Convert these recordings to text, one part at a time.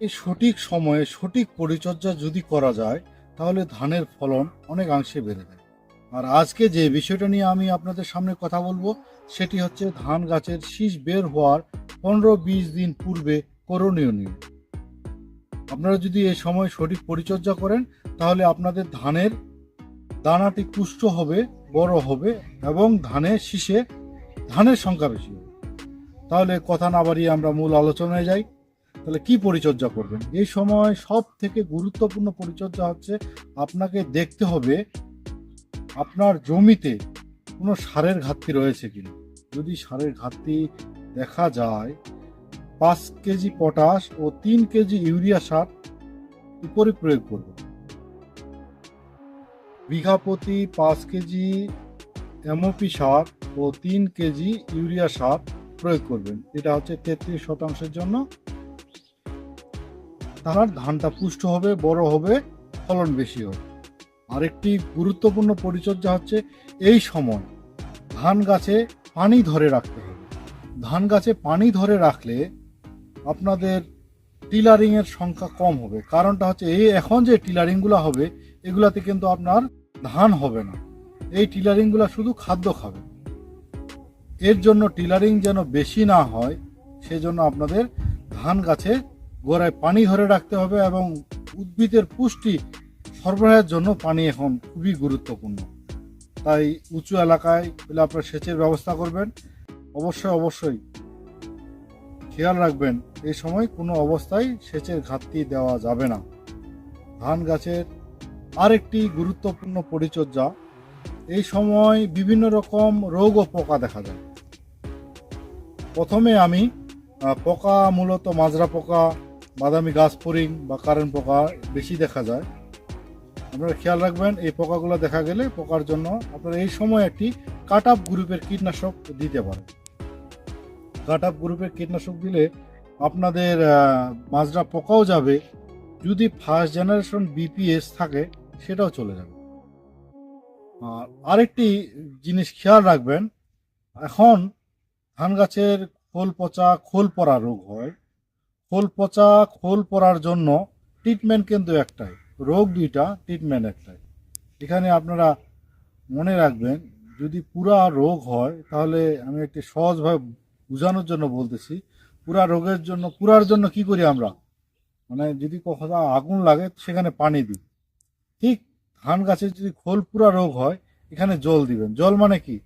এই সঠিক সময়ে সঠিক পরিচর্যা যদি করা যায়, তাহলে ধানের ফলন অনেকাংশে বেড়ে যায়। আর আজকে যে বিষয়টা নিয়ে আমি আপনাদের সামনে কথা বলব, সেটি হচ্ছে ধান গাছের শীষ বের হওয়ার পনেরো বিশ দিন পূর্বে করণীয় নিয়ম। আপনারা যদি এই সময় সঠিক পরিচর্যা করেন, তাহলে আপনাদের ধানের দানাটি পুষ্ট হবে, বড় হবে এবং ধানের শীষে ধানের সংখ্যা বেশি হবে। তাহলে কথা না বাড়িয়ে আমরা মূল আলোচনায় যাই। তাহলে কি পরিচর্যা করবেন? এই সময় সব থেকে গুরুত্বপূর্ণ পরিচর্যা হচ্ছে আপনাকে দেখতে হবে আপনার জমিতে কোনো সারের ঘাটতি রয়েছে কিনা। যদি সারের ঘাটতি দেখা যায়, পাঁচ কেজি পটাশ ও তিন কেজি ইউরিয়া সার উপরে প্রয়োগ করবেন বিঘা প্রতি পাঁচ কেজি এমওপি সার ও তিন কেজি ইউরিয়া সার প্রয়োগ করবেন। এটা হচ্ছে তেত্রিশ শতাংশের জন্য তার ধানটা পুষ্ট হবে, বড় হবে, ফলন বেশি হবে। আরেকটি গুরুত্বপূর্ণ পরিচর্যা হচ্ছে এই সময় ধান গাছে পানি ধরে রাখতে হবে। ধান গাছে পানি ধরে রাখলে আপনাদের টিলারিংয়ের সংখ্যা কম হবে। কারণটা হচ্ছে এই এখন যে টিলারিংগুলো হবে, এগুলাতে কিন্তু আপনার ধান হবে না। এই টিলারিংগুলো শুধু খাদ্য খাবে। এর জন্য টিলারিং যেন বেশি না হয়, সেজন্য আপনাদের ধান গাছে গোড়ায় পানি ধরে রাখতে হবে এবং উদ্ভিদের পুষ্টি সরবরাহের জন্য পানি এখন খুবই গুরুত্বপূর্ণ। তাই উঁচু এলাকায় হলে আপনারা সেচের ব্যবস্থা করবেন। অবশ্যই অবশ্যই খেয়াল রাখবেন, এই সময় কোনো অবস্থায় সেচের ঘাটতি দেওয়া যাবে না। ধান গাছের আরেকটি গুরুত্বপূর্ণ পরিচর্যা, এই সময় বিভিন্ন রকম রোগ ও পোকা দেখা যায় প্রথমে আমি পোকা, মূলত মাজরা পোকা বাদামি গাছ ফরিং বা কারেন্ট পোকা বেশি দেখা যায়। আপনারা খেয়াল রাখবেন, এই পোকাগুলো দেখা গেলে পোকার জন্য আপনারা এই সময় একটি কাট আপ গ্রুপের কীটনাশক দিতে পারেন। কাট আপ গ্রুপের কীটনাশক দিলে আপনাদের মাজরা পোকাও যাবে, যদি ফার্স্ট জেনারেশন বিপিএস থাকে, সেটাও চলে যাবে। আর আরেকটি জিনিস খেয়াল রাখবেন, এখন ধান গাছের খোল পচা, খোল পড়া রোগ হয়। খোল পচা, খোল পড়ার জন্য ট্রিটমেন্ট কিন্তু একটাই। রোগ দুইটা ট্রিটমেন্ট একটাই। এখানে আপনারা মনে রাখবেন, যদি পুরা রোগ হয়, তাহলে আমি একটি সহজভাবে বোঝানোর জন্য বলতেছি, পুরা রোগের জন্য, পুরার জন্য কি করি আমরা? মানে যদি কখনো আগুন লাগে, সেখানে পানি দিই। ঠিক ধান গাছের যদি খোল পুরা রোগ হয়, এখানে জল দিবেন। জল মানে কি?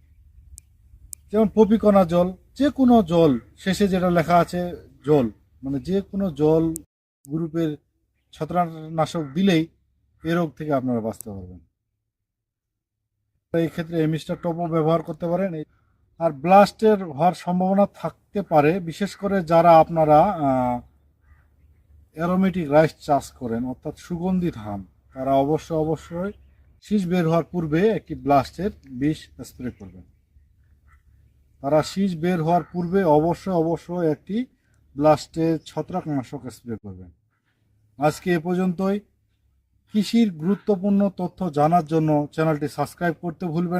যেমন পপিকণা জল যে কোনো জল, শেষে যেটা লেখা আছে, জল। মানে যে কোনো জল গ্রুপের ছত্রাকনাশক দিলেই এ রোগ থেকে আপনারা বাঁচতে পারবেন। এই ক্ষেত্রে এমিস্টার টপও ব্যবহার করতে পারেন। আর ব্লাস্টের হওয়ার সম্ভাবনা থাকতে পারে, বিশেষ করে যারা আপনারা অ্যারোমেটিক রাইস চাষ করেন, অর্থাৎ সুগন্ধি ধান, তারা অবশ্য অবশ্যই শীষ বের হওয়ার পূর্বে একটি ব্লাস্টের বিষ স্প্রে করবেন। তারা শীষ বের হওয়ার পূর্বে অবশ্যই অবশ্যই একটি ব্লাস্টের ছত্রাকনাশক স্প্রে করবেন। আজকে এ পর্যন্তই। কৃষির গুরুত্বপূর্ণ তথ্য জানার জন্য চ্যানেলটি সাবস্ক্রাইব করতে ভুলবেন